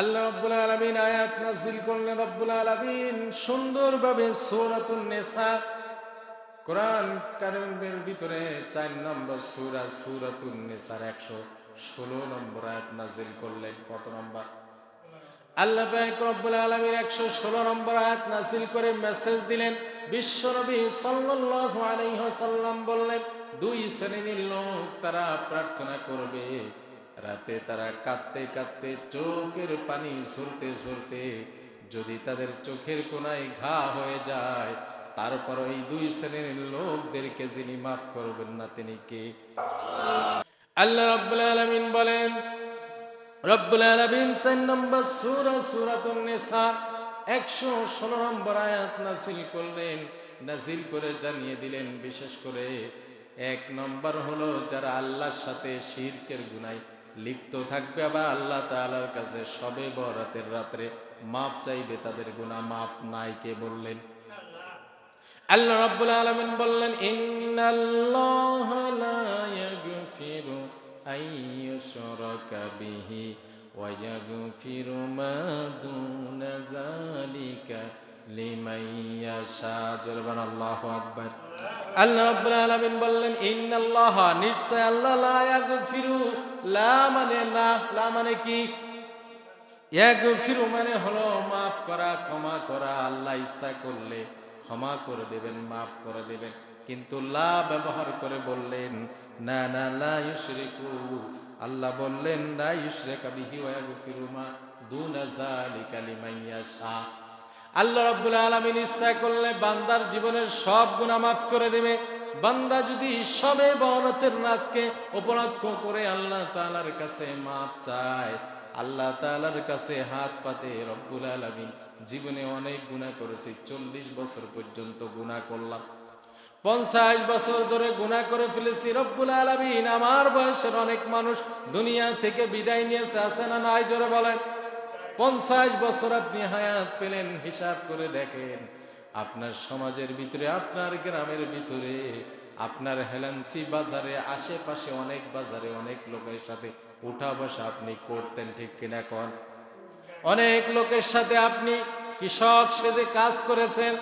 আল্লাহ রব্বুল আলামিন আয়াত নাযিল করলেন, রব্বুল আলামিন, সুন্দরভাবে সূরাতুন নিসা কোরআন কারিমের ভিতরে চার নম্বর সূরা, সূরাতুন নিসার 116 নম্বর আয়াত নাযিল করলেন, কত নম্বর? আল্লাহ পাক রব্বুল আলামিন 116 নম্বর আয়াত নাযিল করে মেসেজ দিলেন বিশ্বনবী সাল্লাল্লাহু আলাইহি ওয়াসাল্লাম বললেন, দুই শ্রেণির লোক তারা প্রার্থনা করবে রাতে তারা কাঁদতে কাঁদতে চোখের পানি ঝরতে ঝরতে যদি তাদের চোখের কোনায় ঘা হয়ে যায়, তারপর এই দুই শ্রেণির লোকদেরকে যিনি মাফ করবেন না তিনি কে? আল্লাহ রাব্বুল আলামিন বলেন, রব্বুল আলামিন চার নম্বর সূরা সূরাতুন নিসা 116 নম্বর আয়াত নাযিল করলেন, নাযিল করে জানিয়ে দিলেন, বিশেষ করে এক নম্বর হলো যারা আল্লাহর সাথে শিরকের গুনায় লিপ্ত থাকবে আবার আল্লাহ তাআলার কাছে সবে বরাতের রাত্রে মাপ চাইবে, তাদের গুনাহ মাপ নাই, কে বললেন? আল্লাহ রাব্বুল আলামিন বললেন, ইন্নাল্লাহ মা মানে মানে কি? মানে হলো মাফ করা, ক্ষমা করা, আল্লাহ ইচ্ছা করলে ক্ষমা করে দেবেন, মাফ করে দেবেন। কিন্তু লা ব্যবহার করে বললেন, না না, লা ইউশরিকু। আল্লাহ বললেন, লা ইউশরিকা বিহি ওয়া ইয়াগফিরু মা দুনা যালিকা লিমান ইয়াশা আল্লাহ রাব্বুল আলামিন ইচ্ছা করলে বান্দার জীবনের সব গুনাহ মাফ করে দেবে। বান্দা যদি সবে বরতের রাতকে উপলক্ষ করে আল্লাহ তাআলার কাছে মাপ চায়, আল্লাহ তাআলার কাছে হাত পাতে রব্বুল আলামিন। জীবনে অনেক গুনাহ করেছি, চল্লিশ বছর পর্যন্ত গুনাহ করলাম। পঞ্চাশ বছর ধরে গুনাহ করে ফেলেছি রব্বুল আলামিন। আমার বয়সের অনেক মানুষ দুনিয়া থেকে বিদায় নিয়েছে, আছে না নাই? জোরে বলেন। পঞ্চাশ বছর আপনি হায়াত পেলেন, হিসাব করে দেখেন, আপনার সমাজের ভিতরে, আপনার গ্রামের ভিতরে, আপনার হেলান্সি বাজারে, আশেপাশে অনেক বাজারে অনেক লোকের সাথে উঠা বসা আপনি করতেন, ঠিক কিনা কন? অনেক লোকের সাথে আপনি কৃষক সেজে কাজ করেছেন,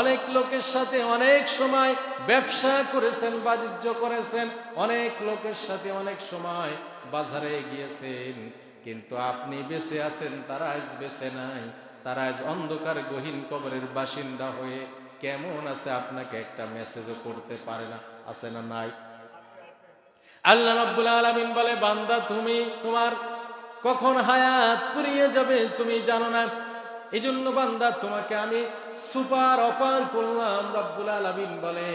অনেক লোকের সাথে অনেক সময় ব্যবসা করেছেন, বাণিজ্য করেছেন, অনেক লোকের সাথে অনেক সময় বাজারে গিয়েছেন। কিন্তু আপনি বেঁচে আছেন, তারা আজ বেঁচে নাই। তারা আজ অন্ধকার, গহীন কবরের বাসিন্দা হয়ে কেমন আছে আপনাকে একটা মেসেজও করতে পারে না, আছে না নাই? আল্লাহ রাব্বুল আলামিন বলে, বান্দা, তুমি তোমার কখন হায়াত পুরিয়ে যাবে তুমি জানো না। এই জন্য বান্দা, তোমাকে আমি সুপার অপার করলাম, রব্বুল আলামিন বলে।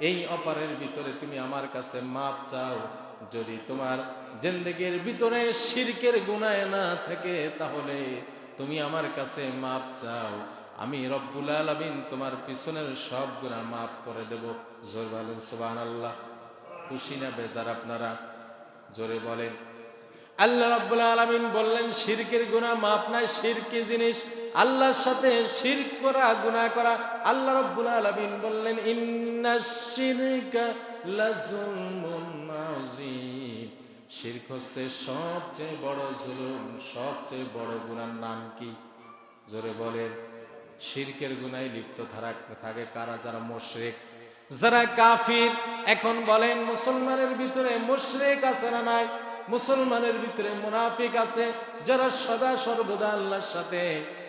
এই অপারের ভিতরে তুমি আমার কাছে মাপ চাও। যদি তোমার জিন্দগির ভিতরে শিরকের গুনায় না থাকে, তাহলে তুমি আমার কাছে মাপ চাও। আমি রব্বুল আলামিন তোমার পিছনের সব গুনাহ মাফ করে দেব। জোর বলেন, সুবহানাল্লাহ। খুশি না বেজার আপনারা? জোরে বলেন। আল্লাহ রাব্বুল আলামিন বললেন, শিরকের গুনাহ মাপ নাই, শিরকি জিনিস আল্লাহর সাথে শিরক করা, গুনাহ করা, আল্লাহ রাব্বুল আলামিন বললেন ইন্নাশ শিরকা লাযুলমুন আযীম। শিরক হচ্ছে সবচেয়ে বড় জুলুম, সবচেয়ে বড় গুনার নাম কি? জোরে বলেন। শিরকের গুনায় লিপ্ত থাকা থাকে কারা? যারা মুশরিক। যারা কাফির, এখন বলেন মুসলমানের ভিতরে মুশরিক আছে না নাই? মুসলমানের ভিতরে মুনাফিক আছে, যারা সদা সর্বদা আল্লাহর সাথে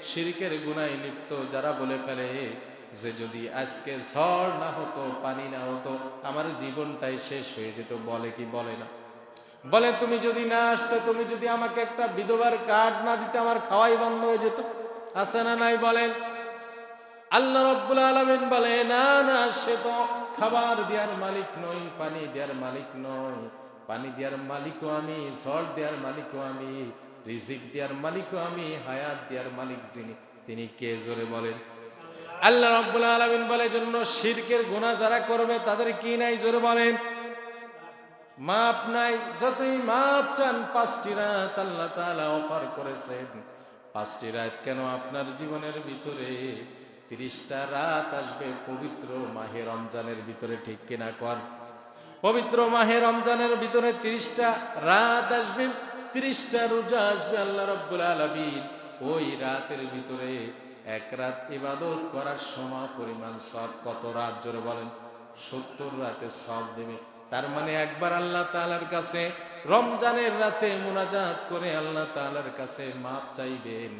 শিরকের গুনায় লিপ্ত, যারা বলে ফেলে যে যদি আজকে ঝড় না হতো, পানি না হতো, আমার জীবনটাই শেষ হয়ে যেত, বলে কি বলে না? বলে, তুমি যদি না আসতে, তুমি যদি আমাকে একটা বিধবার কার্ড না দিতে, আমার খাওয়াই বন্ধ হয়ে যেত। আছে না নাই বলেন? আল্লাহ রব্বুল আলমিন বলে, না না, সে তো খাবার দেওয়ার মালিক নই পানি দেওয়ার মালিক নয়। পানি দেওয়ার মালিকও আমি, ঝড় দেওয়ার মালিকও আমি, রিজিক দেওয়ার মালিকও আমি, হায়াত দেওয়ার মালিক যিনি, তিনি কে জোরে বলেন? আল্লাহ রব্বুল আলমিন বলে জন্য শিরকের গুণা যারা করবে, তাদের কি নাই? জোরে বলেন। মাপ নাই, যতই মাপ চান, পাঁচটি রাত আল্লাহ তাআলা অফার করেছেন। পাঁচটি রাত কেন আপনার জীবনের ভিতরে? তিরিশটা রাত আসবে পবিত্র মাহে রমজানের ভিতরে, ঠিক কিনা কর? পবিত্র মাহে রমজানের ভিতরে তিরিশটা রাত আসবে, ত্রিশটা রোজা আসবে আল্লাহ রব্বুল আলমিন। ওই রাতের ভিতরে এক রাত ইবাদত করার সময় পরিমাণ সব কত রাত জোরে বলেন? সত্তর রাতে সব দেবে। তার মানে একবার আল্লাহ তাআলার কাছে রমজানের রাতে মোনাজাত করে আল্লাহ তাআলার কাছে মাপ চাইবেন।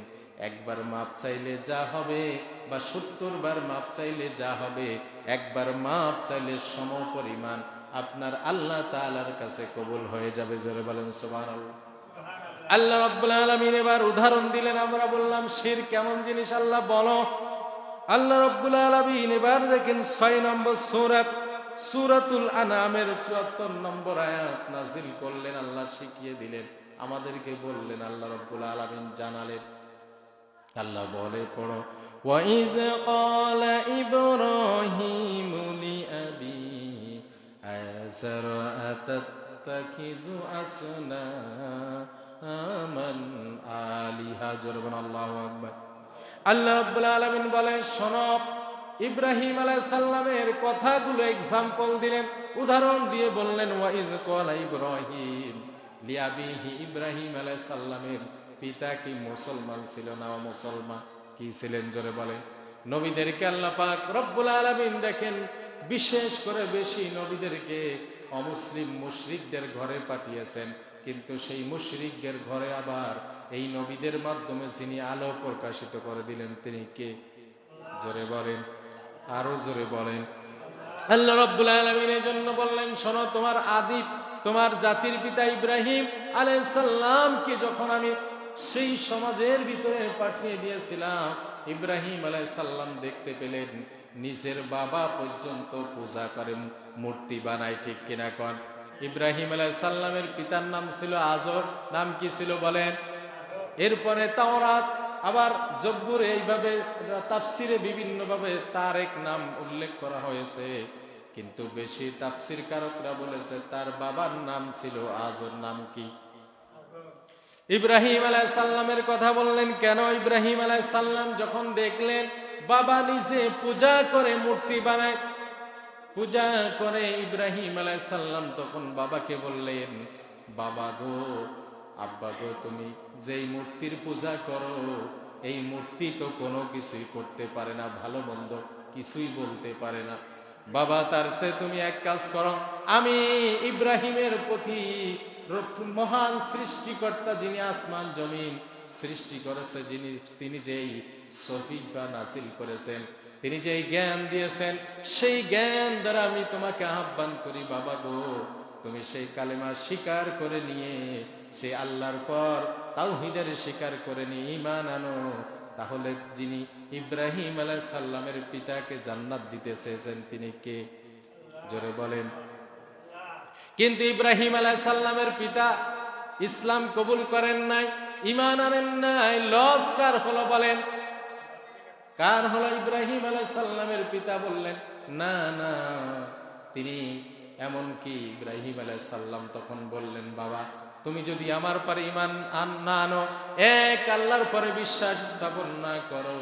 একবার মাপ চাইলে যা হবে বা সত্তর বার মাপ চাইলে যা হবে, একবার মাপ চাইলে সম পরিমাণ আপনার আল্লাহ তাআলার কাছে কবুল হয়ে যাবে জোরে বলেন সুবহানাল্লাহ আল্লাহ রাব্বুল আলামিন এবার উদাহরণ দিলেন আমরা বললাম শির কেমন জিনিস আল্লাহ বলো আল্লাহ রাব্বুল আলামিন এবার দেখেন 6 নম্বর সূরা সূরাতুল আনামের 74 নম্বর আয়াত নাজিল করলেন আল্লাহ শিখিয়ে দিলেন আমাদেরকে বললেন আল্লাহ রাব্বুল আলামিন জানালেন আল্লাহ বলে পড়ো وَإِذْ قَالَ إِبْرَاهِيمُ لِأَبِيهِ آزَرَ أَتَتَّخِذُ أَصْنَامًا آلِهَةً জোরে বলুন আল্লাহু আকবার আল্লাহ রাব্বুল আলামিন বলেন শোনো ইব্রাহিম আলাইহিস সালামের কথাগুলো এক্সাম্পল দিলেন উদাহরণ দিয়ে বললেন ওয়াইজ ক্বালা ইব্রাহিম লিয়াবিহি ইব্রাহিম আলাইহিস সালামের পিতা কি মুসলমান ছিল না মুসলমান কি ছিলেন জোরে বলেন নবীদেরকে আল্লাহ পাক রব্বুল আলামিন দেখেন বিশেষ করে বেশি নবীদেরকে অমুসলিম মুশরিকদের ঘরে পাঠিয়েছেন। কিন্তু সেই মুশরিকদের ঘরে আবার এই নবীদের মাধ্যমে যিনি আলো প্রকাশিত করে দিলেন, তিনি কে? জোরে বলেন, আরও জোরে বলেন। আল্লাহ রাব্বুল আলামিনের জন্য বললেন, শোনো, তোমার আদি, তোমার জাতির পিতা ইব্রাহিম আলাইহিস সালামকে যখন আমি সেই সমাজের ভিতরে পাঠিয়ে দিয়েছিলাম, ইব্রাহিম আলাইহিস সালাম দেখতে পেলেন। নিজের বাবা পর্যন্ত পূজা করে, মূর্তি বানায়, ঠিক কিনা কন? ইব্রাহিম আলাইহিস সালামের পিতার নাম ছিল আজর নাম কি ছিল বলেন? এরপরে তাওরাত, আবার জব্বুরে এইভাবে তাফসিরে বিভিন্নভাবে তার এক নাম উল্লেখ করা হয়েছে। কিন্তু বেশি তাফসির কারকরা বলেছে তার বাবার নাম ছিল আজর নাম কি? ইব্রাহিম আলাইহিস সাল্লামের কথা বললেন, কেন ইব্রাহিম আলাইহিস সাল্লাম যখন দেখলেন বাবা নিজে পূজা করে, মূর্তি বানায়। পূজা করে ইব্রাহিম আলাইহিস সালাম তখন বাবাকে বললেন, বাবা গো, আব্বা গো, তুমি যেই মূর্তির পূজা করো, এই মূর্তি তো কোনো কিছুই করতে পারে না, ভালো মন্দ কিছুই বলতে পারে না। বাবা, তার চেয়ে তুমি এক কাজ করো, আমি ইব্রাহিমের প্রতি মহান সৃষ্টিকর্তা যিনি আসমান, জমিন সৃষ্টি করেছে, যিনি, তিনি যেই সফিফা নাসিল করেছেন। তিনি যেই জ্ঞান দিয়েছেন, সেই জ্ঞান দ্বারা আমি তোমাকে আহ্বান করি, বাবা গো, তুমি সেই কালেমা স্বীকার করে নিয়ে, সেই আল্লাহর পর তাওহিদের স্বীকার করে নিয়ে ইমান আনো। তাহলে যিনি ইব্রাহিম আলাহ সাল্লামের পিতাকে জান্নাত দিতে চেয়েছেন, তিনি কে? জোরে বলেন। কিন্তু ইব্রাহিম আলাহ সাল্লামের পিতা ইসলাম কবুল করেন নাই ইমান আনেন নাই, লস কার হলো বলেন? কার হলো ইব্রাহিম আলাহ সাল্লামের পিতা বললেন, না না। তিনি এমন কি ইব্রাহিম আলাহ সাল্লাম তখন বললেন, বাবা, তুমি যদি আমার পরে ইমান আন, না আনো, এক আল্লাহর পরে বিশ্বাস স্থাপন না করো,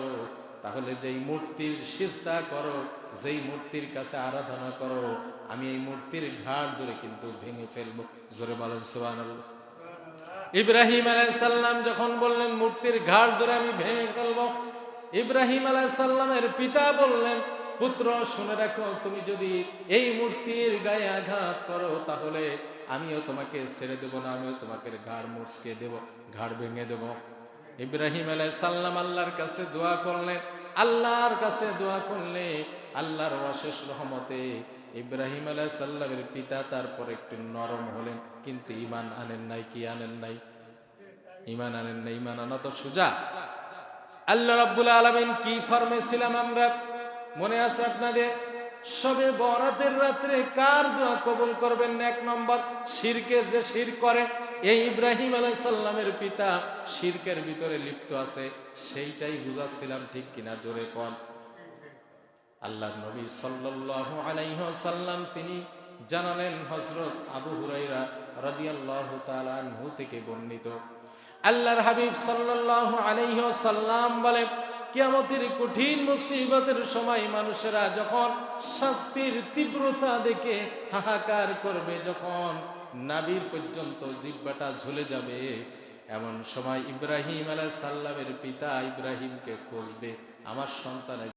তাহলে যেই মূর্তির সিজদা করো, যেই মূর্তির কাছে আরাধনা করো, আমি এই মূর্তির ঘাট ধরে কিন্তু ভেঙে ফেলব। জোরে বলেন, সুবহানাল্লাহ। ইব্রাহিম আলাইসাল্লাম যখন বললেন, মূর্তির ঘাট ধরে আমি ভেঙে ফেলব ইব্রাহিম আলাইসাল্লামের পিতা বললেন, পুত্র, শুনে রাখো, তুমি যদি এই মূর্তির গায়ে আঘাত করো, তাহলে আমিও তোমাকে ছেড়ে দেবো না, আমিও তোমাকে ঘাড় মুচকে দেব, ঘাড় ভেঙে দেব। ইব্রাহিম আলাইসাল্লাম আল্লাহর কাছে দোয়া করলেন। আল্লাহর কাছে দোয়া করলে আল্লাহর অশেষ রহমতে ইব্রাহিম আলাইসাল্লামের পিতা তারপর একটু নরম হলেন, কিন্তু ইমান আনেন নাই, কি আনেন নাই? ইমান আনেন নাই ইমান আনা তো সোজা। আল্লাহ রাব্বুল আলামিন কি ফর্মে ছিলাম আমরা? মনে আছে আপনাদের? সবে বরাতের রাত্রে কার দোয়া কবুল করবেন? এক নম্বর, শিরকের যে শির করে, এই ইব্রাহিম আলাইহিস সালামের পিতা শিরকের ভিতরে লিপ্ত আছে, সেইটাই বুঝাচ্ছিলাম ঠিক কিনা জোরে কোন। আল্লাহ নবী সাল্লাল্লাহু আলাইহি ওয়াসাল্লাম তিনি জানালেন হযরত আবু হুরাইরা রাদিয়াল্লাহু তাআলা আনহু থেকে বর্ণিত। আল্লাহর হাবিব সাল্লাল্লাহু আলাইহি ওয়াসাল্লাম বলে, কিয়ামতের কঠিন মুসিবতের সময় মানুষেরা যখন শাস্তির তীব্রতা দেখে হাহাকার করবে, যখন নাবির পর্যন্ত জিব্বাটা ঝুলে যাবে, এমন সময় ইব্রাহিম আলাহ সাল্লামের পিতা ইব্রাহিমকে খুঁজবে, আমার সন্তানের